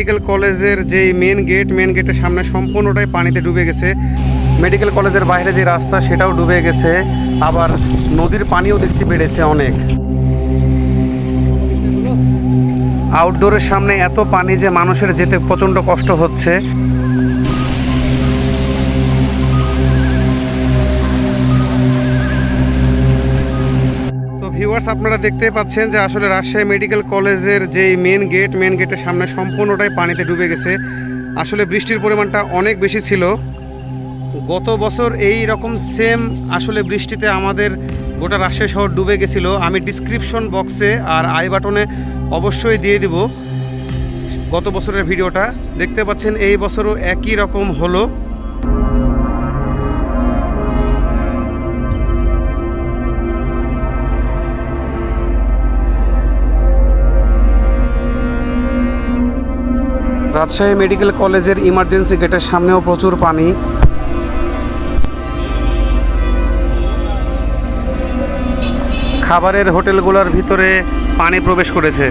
Medical কলেজের যে main gate main গেটের সামনে সম্পূর্ণটাই পানিতে ডুবে গেছে। মেডিকেল কলেজের বাইরে যে রাস্তা, সেটাও ডুবে গেছে। আবার নদীর পানিও দেখছি বেড়েছে অনেক। আউটডোরের সামনে এত পানি যে মানুষের যেতে প্রচণ্ড কষ্ট হচ্ছে। ভিউয়ার্স, আপনারা দেখতে পাচ্ছেন যে আসলে রাজশাহী মেডিকেল কলেজের যেই মেন গেট মেন গেটের সামনে সম্পূর্ণটাই পানিতে ডুবে গেছে। আসলে বৃষ্টির পরিমাণটা অনেক বেশি ছিল। গত বছর এই রকম সেম আসলে বৃষ্টিতে আমাদের গোটা রাজশাহী শহর ডুবে গেছিল। আমি ডিসক্রিপশন বক্সে আর আই বাটনে অবশ্যই দিয়ে দিব। গত বছরের ভিডিওটা। দেখতে পাচ্ছেন এই বছরও একই রকম হলো। রাজশাহী মেডিকেল কলেজের ইমার্জেন্সি গেটের সামনেও প্রচুর পানি। খাবারের হোটেলগুলোর ভিতরে পানি প্রবেশ করেছে।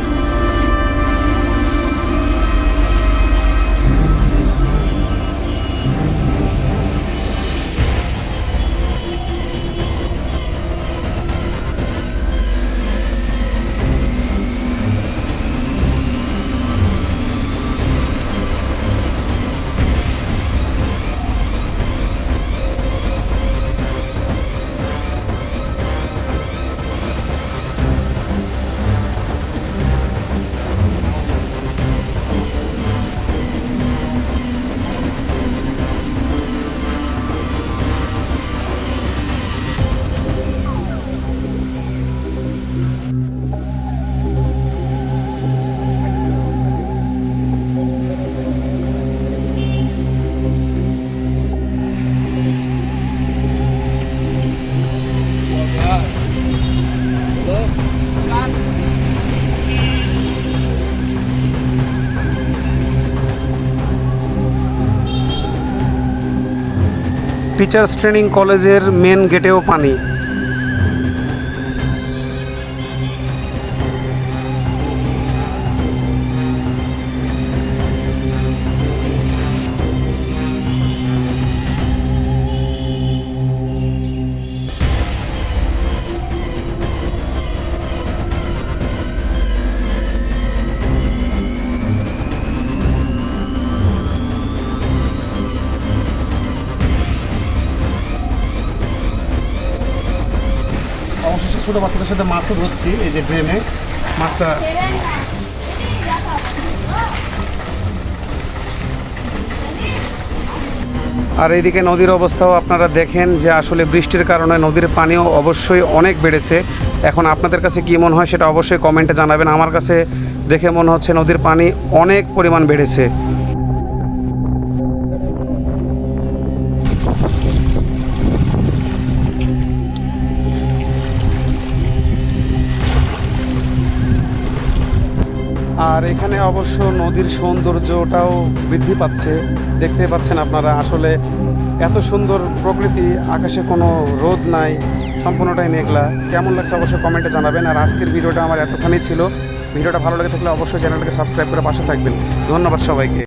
টিচার্স ট্রেনিং কলেজের মেন গেটেও পানি। ছোটো বাচ্চাদের সাথে মাছও ধরছি, এই যে ড্রেনে। মাছটা আর এইদিকে নদীর অবস্থাও আপনারা দেখেন যে আসলে বৃষ্টির কারণে নদীর পানিও অবশ্যই অনেক বেড়েছে। এখন আপনাদের কাছে কী মনে হয় সেটা অবশ্যই কমেন্টে জানাবেন। আমার কাছে দেখে মনে হচ্ছে নদীর পানি অনেক পরিমাণ বেড়েছে। আর এখানে অবশ্য নদীর সৌন্দর্যটাও বৃদ্ধি পাচ্ছে। দেখতে পাচ্ছেন আপনারা, আসলে এত সুন্দর প্রকৃতি, আকাশে কোনো রোদ নাই, সম্পূর্ণটাই মেঘলা। কেমন লাগছে অবশ্যই কমেন্টে জানাবেন। আর আজকের ভিডিওটা আমার এতখানি ছিল। ভিডিওটা ভালো লাগে থাকলে অবশ্যই চ্যানেলটাকে সাবস্ক্রাইব করে পাশে থাকবেন। ধন্যবাদ সবাইকে।